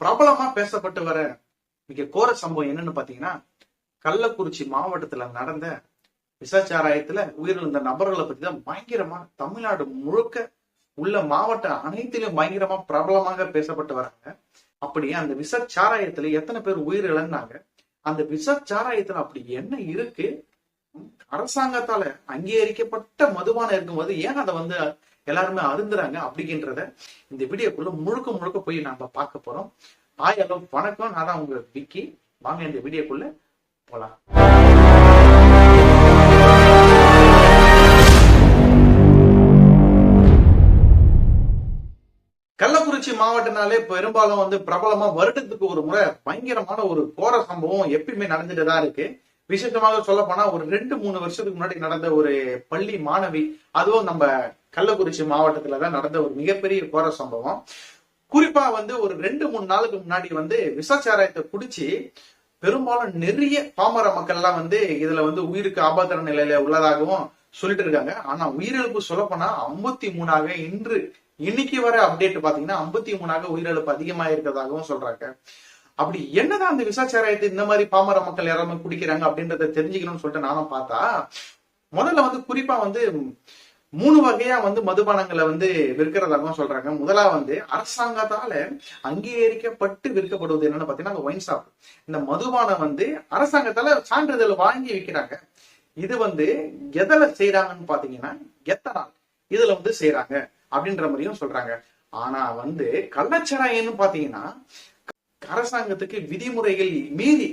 பிரபலமா பேசப்பட்டு வர மிக கோர சம்பவம் என்னன்னு பாத்தீங்கன்னா கள்ளக்குறிச்சி மாவட்டத்துல நடந்த விசாச்சாராயத்துல உயிரிழந்த நபர்களை பத்தி தான் பயங்கரமா தமிழ்நாடு முழுக்க உள்ள மாவட்டம் அனைத்திலும் பயங்கரமா பிரபலமாக பேசப்பட்டு வராங்க. அப்படி அந்த விசச்சாராயத்துல எத்தனை பேர் உயிரிழந்தாங்க? அந்த விசச்சாராயத்துல அப்படி என்ன இருக்கு? அரசாங்கத்தால அங்கீகரிக்கப்பட்ட மதுபானம் இருக்கும்போது ஏன் அதை வந்து எல்லாருமே அருந்துறாங்க அப்படின்றத இந்த வீடியோக்குள்ள முழுக்க முழுக்க போய் நாம பார்க்க போறோம். ஹாய் ஹலோ வணக்கம். நான் தான் உங்க விக்கி. வாங்க இந்த வீடியோக்குள்ள போலாம். கள்ளக்குறிச்சி மாவட்டனாலே பெரும்பாலும் வந்து பிரபலமா வருடத்துக்கு ஒரு முறை பயங்கரமான ஒரு கோர சம்பவம் எப்பயுமே நடந்துட்டு தான் இருக்கு. விசேஷமாக சொல்ல போனா ஒரு ரெண்டு மூணு வருஷத்துக்கு முன்னாடி நடந்த ஒரு பள்ளி மாணவி அதுவும் நம்ம கள்ளக்குறிச்சி மாவட்டத்துல தான் நடந்த ஒரு மிகப்பெரிய கோர சம்பவம். குறிப்பா வந்து ஒரு ரெண்டு மூணு நாளுக்கு முன்னாடி வந்து விசாச்சாராயத்தை குடிச்சு பெரும்பாலும் நிறைய பாமர மக்கள் எல்லாம் வந்து இதுல வந்து உயிருக்கு ஆபத்தர நிலையில உள்ளதாகவும் சொல்லிட்டு இருக்காங்க. ஆனா உயிரிழப்பு சொல்லப்போனா ஐம்பத்தி மூணாக இன்று இன்னைக்கு வர அப்டேட் பாத்தீங்கன்னா ஐம்பத்தி மூணாக உயிரிழப்பு அதிகமா இருக்கிறதாகவும் சொல்றாங்க. அப்படி என்னதான் அந்த விசாச்சாராயத்தை இந்த மாதிரி பாமர மக்கள் யாராவது குடிக்கிறாங்க அப்படின்றத தெரிஞ்சுக்கணும்னு சொல்லிட்டு நானும் பார்த்தா முதல்ல வந்து குறிப்பா வந்து மூணு வகையா வந்து மதுபானங்களை வந்து விற்கிறதாகவும் சொல்றாங்க. முதலா வந்து அரசாங்கத்தால அங்கீகரிக்கப்பட்டு விற்கப்படுவது என்னன்னு பாத்தீங்கன்னா அந்த ஒயின் ஷாப் இந்த மதுபானம் வந்து அரசாங்கத்தால சான்றிதழ் வாங்கி விற்கிறாங்க இது வந்து எதில் செய்யறாங்கன்னு பாத்தீங்கன்னா எத்தனால். இதுல வந்து செய்யறாங்க அப்படின்ற மாதிரியும் சொல்றாங்க. ஆனா வந்து கள்ளச்சாராயம்னு பாத்தீங்கன்னா அரசாங்கத்துக்கு விதிமுறைகள் மீறி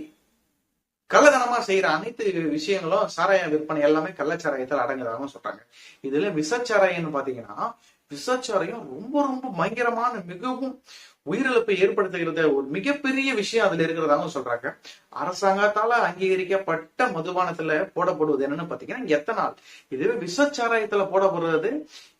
கள்ளதனமா செய்யற அனைத்து விஷயங்களும் சாராய விற்பனை எல்லாமே கள்ளச்சாராயத்தில் அடங்குதாகவும் சொல்றாங்க. இதுல விசச்சாராயம்னு பாத்தீங்கன்னா விசச்சாராயம் ரொம்ப ரொம்ப பயங்கரமான மிகவும் உயிரிழப்பை ஏற்படுத்துகிறது ஒரு மிகப்பெரிய விஷயம் அதுல இருக்கிறதாகவும் சொல்றாங்க. அரசாங்கத்தால அங்கீகரிக்கப்பட்ட மதுபானத்துல போடப்படுவது என்னன்னு பாத்தீங்கன்னா எத்தனால். இதுவே விசச்சாராயத்துல போடப்படுறது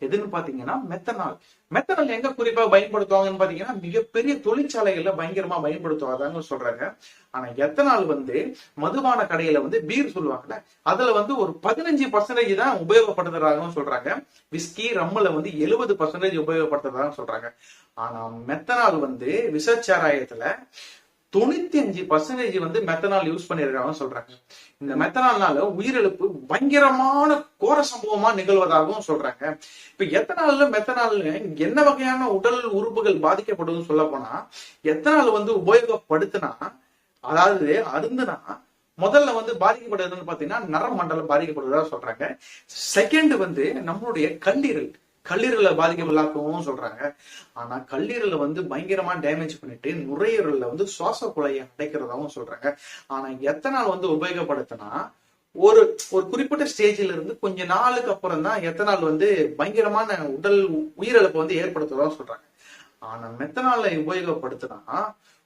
எதுன்னு பாத்தீங்கன்னா மெத்தனால். மெத்தனால் எங்க குறிப்பா பயன்படுத்துவாங்கன்னு பாத்தீங்கன்னா மிகப்பெரிய தொழிற்சாலைகள்ல பயங்கரமா பயன்படுத்துவாதாங்க சொல்றாங்க. ஆனா எத்தனால் வந்து மதுபான கடையில வந்து பீர் சொல்லுவாங்கல்ல அதுல வந்து ஒரு பதினஞ்சு பர்சன்டேஜ் தான் உபயோகப்படுத்துறாங்கன்னு சொல்றாங்க. விஸ்கி ரம்மல வந்து எழுபது பர்சன்டேஜ் உபயோகப்படுத்துறதான்னு சொல்றாங்க. ஆனா மெத்தனால் வந்து விசச்சாராயத்துல தொண்ணூத்தி அஞ்சு பர்சன்டேஜ் வந்து மெத்தனால் யூஸ் பண்ணிருக்காங்கன்னு சொல்றாங்க. இந்த மெத்தனால்னால உயிரிழப்பு பயங்கரமான கோர சம்பவமா நிகழ்வதாகவும் சொல்றாங்க. இப்ப எத்தனால மெத்தனால் என்ன வகையான உடல் உறுப்புகள் பாதிக்கப்படுதுன்னு சொல்ல போனா எத்தனால் வந்து உபயோகப்படுத்தினா அதாவது அருந்துனா முதல்ல வந்து பாதிக்கப்படுறதுன்னு பாத்தீங்கன்னா நரமண்டலம் பாதிக்கப்படுறதா சொல்றாங்க. செகண்ட் வந்து நம்மளுடைய கல்லீரல். கல்லீரலை பாதிக்கப்படலாக்கவும் சொல்றாங்க. ஆனா கல்லீரலை வந்து பயங்கரமா டேமேஜ் பண்ணிட்டு நுரையீரல்ல வந்து சுவாச குழையை அடைக்கிறதாவும் சொல்றாங்க. ஆனா எத்தனால் வந்து உபயோகப்படுத்தினா ஒரு ஒரு குறிப்பிட்ட ஸ்டேஜில இருந்து கொஞ்ச நாளுக்கு அப்புறம் தான் எத்தனால் வந்து பயங்கரமான உடல் உயிரிழப்பை வந்து ஏற்படுத்துறதா சொல்றாங்க. ஆனா மெத்தனால உபயோகப்படுத்தினா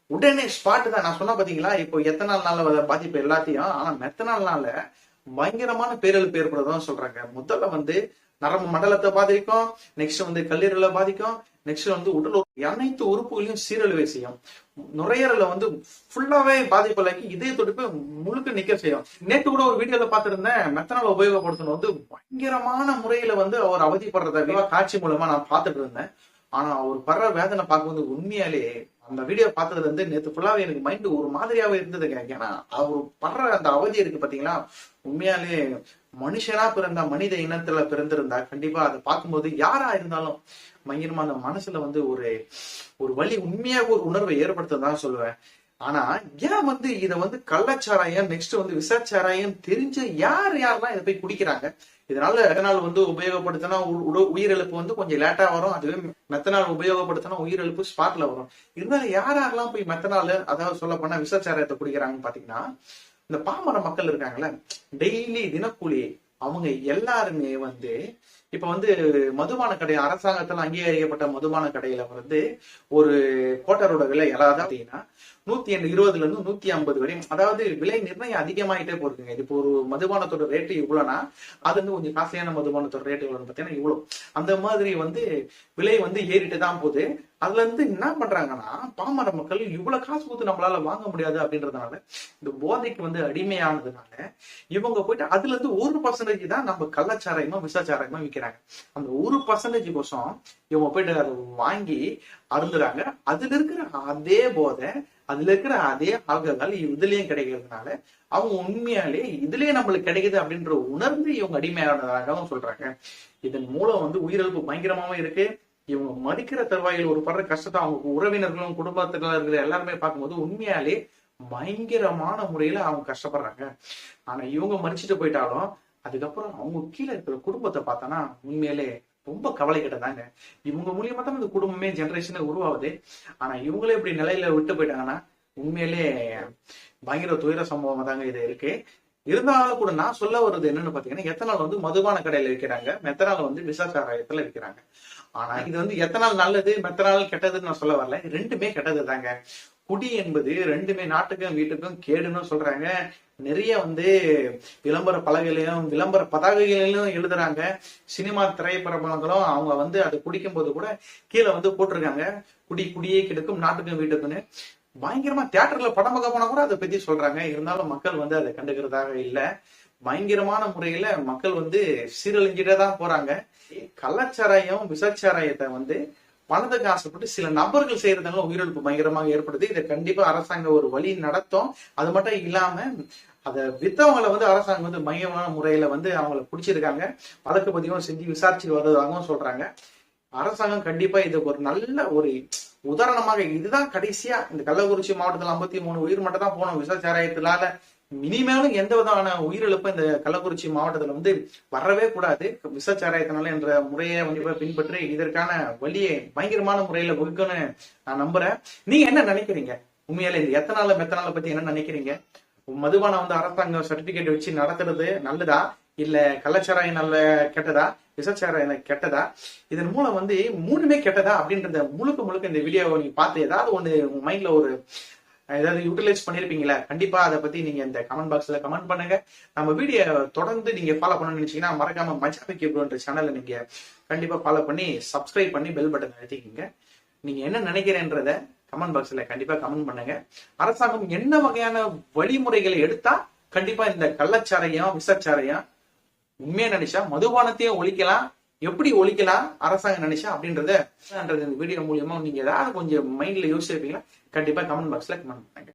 உடனே ஸ்பாட் தான். நான் சொன்ன பாத்தீங்களா? இப்போ எத்தனால்னால வர பாதிப்பு எல்லாத்தையும். ஆனா மெத்தனால்னால பயங்கரமான பேரிழப்பு ஏற்படுறதும் சொல்றாங்க. முதல்ல வந்து நரம்பு மண்டலத்தை பாதிக்கும் நெக்ஸ்ட் வந்து கல்லீரலை பாதிக்கும் நெக்ஸ்ட் வந்து உடல் அனைத்து உறுப்புகளையும் சீரழிவை செய்யும். நுரையீரல வந்து ஃபுல்லாவே பாதிப்புலாக்கி இதய துடிப்பு முழுக்க நிக்க செய்யும். நேற்று கூட ஒரு வீடியோல பாத்திருந்தேன் மெத்தனால் உபயோகப்படுத்தணும் வந்து பயங்கரமான முறையில வந்து அவர் அவதிப்படுறத காட்சி மூலமா நான் பார்த்துட்டு இருந்தேன். ஆனா அவர் படுற வேதனை பார்க்கும்போது உண்மையாலே அந்த வீடியோ பார்த்ததுல இருந்து நேற்று ஃபுல்லாவே எனக்கு மைண்ட் ஒரு மாதிரியாவே இருந்தது ஏன்னா அவர் படுற அந்த அவதி இருக்கு பாத்தீங்களா? உண்மையாலே மனுஷனா பிறந்தா மனித இனத்துல பிறந்திருந்தா கண்டிப்பா அதை பார்க்கும்போது யாரா இருந்தாலும் பயங்கரமா அந்த மனசுல வந்து ஒரு ஒரு வழி உண்மையாக ஒரு உணர்வை ஏற்படுத்ததான் சொல்லுவேன். ஆனா ஏன் வந்து இத வந்து கள்ளச்சாராயம் நெக்ஸ்ட் வந்து விசாச்சாராயம் தெரிஞ்ச யார் யாரெல்லாம் இதை போய் குடிக்கிறாங்க? இதனால மெத்தனால் வந்து உபயோகப்படுத்தினா உ- உயிரிழப்பு வந்து கொஞ்சம் லேட்டா வரும். அதுவே மெத்தனால் உபயோகப்படுத்தினா உயிரிழப்பு ஸ்பாட்ல வரும். இருந்தாலும் யார் யாரெல்லாம் போய் மெத்தனால் அதாவது சொல்ல போனா விசாச்சாரத்தை குடிக்கிறாங்கன்னு பாத்தீங்கன்னா இந்த பாமர மக்கள் இருக்காங்கல்ல டெய்லி தினக்கூலி அவங்க எல்லாருமே வந்து இப்ப வந்து மதுபான கடை அரசாங்கத்துல அங்கீகரிக்கப்பட்ட மதுபான கடையில வந்து ஒரு கோட்டரோட விலை அதாவது பாத்தீங்கன்னா நூத்தி இருபதுல இருந்து நூத்தி ஐம்பது வரையும் அதாவது விலை நிர்ணயம் அதிகமாயிட்டே போஇருக்குங்க இப்போ ஒரு மதுபானத்தோட ரேட்டு இவ்வளோனா அது வந்து கொஞ்சம் காசியான மதுபானத்தோட ரேட்டு இவ்வளோன்னு பாத்தீங்கன்னா இவ்வளவு அந்த மாதிரி வந்து விலை வந்து ஏறிட்டு தான் போகுது. அதுல இருந்து என்ன பண்றாங்கன்னா பாமர மக்கள் இவ்வளவு காசு கொடுத்து நம்மளால வாங்க முடியாது அப்படின்றதுனால இந்த போதைக்கு வந்து அடிமையானதுனால இவங்க போயிட்டு அதுல இருந்து ஒரு பர்சன்டேஜ் தான் நம்ம கள்ளச்சாராயமா விசாச்சாராயமா விற்கிறாங்க விற்கிறாங்க அந்த ஒரு பர்சன்டேஜ் கோசம் இவங்க போயிட்டு அதை வாங்கி அருந்துறாங்க. அதுல இருக்கிற அதே போதை அதுல இருக்கிற அதே ஆல்கஹால் இதுலயும் கிடைக்கிறதுனால அவங்க உண்மையாலே இதுலயே நம்மளுக்கு கிடைக்குது அப்படின்ற உணர்ந்து இவங்க அடிமையானதாகவும் சொல்றாங்க. இதன் மூலம் வந்து உயிரிழப்பு பயங்கரமாவும் இருக்கு. இவங்க மதிக்கிற தருவாயில் ஒரு படுற கஷ்டத்தை அவங்க உறவினர்களும் குடும்பத்தினர்கள் எல்லாருமே பார்க்கும்போது உண்மையாலே பயங்கரமான முறையில அவங்க கஷ்டப்படுறாங்க. ஆனா இவங்க மறிச்சுட்டு போயிட்டாலும் அதுக்கப்புறம் அவங்க கீழே இருக்கிற குடும்பத்தை பார்த்தோன்னா உண்மையிலே ரொம்ப கவலை கிட்டதாங்க இவங்க மூலியமா தான் இந்த குடும்பமே ஜெனரேஷனே உருவாகுது. ஆனா இவங்களே இப்படி நிலையில விட்டு போயிட்டாங்கன்னா உண்மையிலே பயங்கர துயர சம்பவமா தாங்க இது இருக்கு. இருந்தாலும் கூட நான் சொல்ல வர்றது என்னன்னு பாத்தீங்கன்னா எத்தனால் வந்து மதுபான கடையில விற்கிறாங்க மெத்தனால் வந்து விசாசாராயத்துல விற்கிறாங்க. ஆனா இது வந்து எத்தனால் நல்லது மெத்தனால் கெட்டதுன்னு நான் சொல்ல வரல. ரெண்டுமே கெட்டது தாங்க குடி என்பது ரெண்டுமே நாட்டுக்கும் வீட்டுக்கும் கேடுன்னு சொல்றாங்க. நிறைய வந்து விளம்பர பலகையிலையும் விளம்பர பதாகைகளிலும் எழுதுறாங்க. சினிமா திரைப்படங்களும் அவங்க வந்து அதை குடிக்கும் போது கூட கீழே வந்து போட்டிருக்காங்க. குடி குடியே கெடுக்கும் நாட்டுக்கும் வீட்டுக்குன்னு. பயங்கரமா தியேட்டர்ல படம் பார்க்க போனா கூட அதை பத்தி சொல்றாங்க. இருந்தாலும் மக்கள் வந்து அதை கண்டுக்கிறதாக இல்லை. பயங்கரமான முறையில மக்கள் வந்து சீரழிஞ்சிட்டே தான் போறாங்க. கள்ளச்சாராயம் விசச்சாராயத்தை வந்து பணத்துக்கு ஆசைப்பட்டு சில நபர்கள் செய்யறதுனால உயிரிழப்பு பயங்கரமாக ஏற்படுது. இதை கண்டிப்பா அரசாங்கம் ஒரு வழி நடத்தும். அது மட்டும் இல்லாம அதை வித்தவங்களை வந்து அரசாங்கம் வந்து மையமான முறையில வந்து அவங்கள பிடிச்சிருக்காங்க. வழக்கு பதிவும் செஞ்சு விசாரிச்சு வர்றதாகவும் சொல்றாங்க. அரசாங்கம் கண்டிப்பா இதுக்கு ஒரு நல்ல ஒரு உதாரணமாக இதுதான் கடைசியா இந்த கள்ளக்குறிச்சி மாவட்டத்துல ஐம்பத்தி மூணு உயிர் மட்டும் தான் போனோம். விசாச்சாராயத்தினால இனிமேலும் எந்த விதமான உயிரிழப்பு இந்த கள்ளக்குறிச்சி மாவட்டத்துல வந்து வரவே கூடாது. விசச்சாராயத்தினால என்ற முறையை கண்டிப்பா பின்பற்றி இதற்கான வழியை பயங்கரமான முறையில வகுக்கணும்னு நான் நம்புறேன். நீங்க என்ன நினைக்கிறீங்க? உண்மையில இந்த எத்தனால மெத்தனால பத்தி என்ன நினைக்கிறீங்க? மதுபானம் வந்து அரசாங்கம் சர்டிபிகேட் வச்சு நடத்துறது நல்லதா? இல்ல கள்ளச்சாராயம் நல்ல கெட்டதா? விசச்சாராயம் கெட்டதா? இதன் மூலம் வந்து மூணுமே கெட்டதா? அப்படின்றத முழுக்க முழுக்க இந்த வீடியோவை நீங்க பார்த்து ஏதாவது ஒண்ணு உங்க மைண்ட்ல ஒரு ஏதாவது யூட்டிலைஸ் பண்ணிருப்பீங்களா? கண்டிப்பா அதை பத்தி நீங்க இந்த கமெண்ட் பாக்ஸ்ல கமெண்ட் பண்ணுங்க. நம்ம வீடியோ தொடர்ந்து நீங்க ஃபாலோ பண்ணணும்னு நினைச்சீங்கன்னா மறக்காம மஜா கேப்ரோன்ற சேனலை நீங்க கண்டிப்பா ஃபாலோ பண்ணி சப்ஸ்கிரைப் பண்ணி பெல் பட்டன் அழுத்திக்கிங்க. நீங்க என்ன நினைக்கிறேன்றத கமெண்ட் பாக்ஸ்ல கண்டிப்பா கமெண்ட் பண்ணுங்க. அரசாங்கம் என்ன வகையான வழிமுறைகளை எடுத்தா கண்டிப்பா இந்த கள்ளச்சாரையும் விசச்சாரையும் உண்மையா நினைச்சா மதுபானத்தையும் ஒழிக்கலாம் எப்படி ஒழிக்கலாம் அரசாங்கம் நினைச்சா அப்படின்றத இந்த வீடியோ மூலியமா நீங்க ஏதாவது கொஞ்சம் மைண்ட்ல யோசிச்சிருப்பீங்களா? கண்டிப்பா கமெண்ட் பாக்ஸ்ல கமெண்ட் பண்ணுங்க.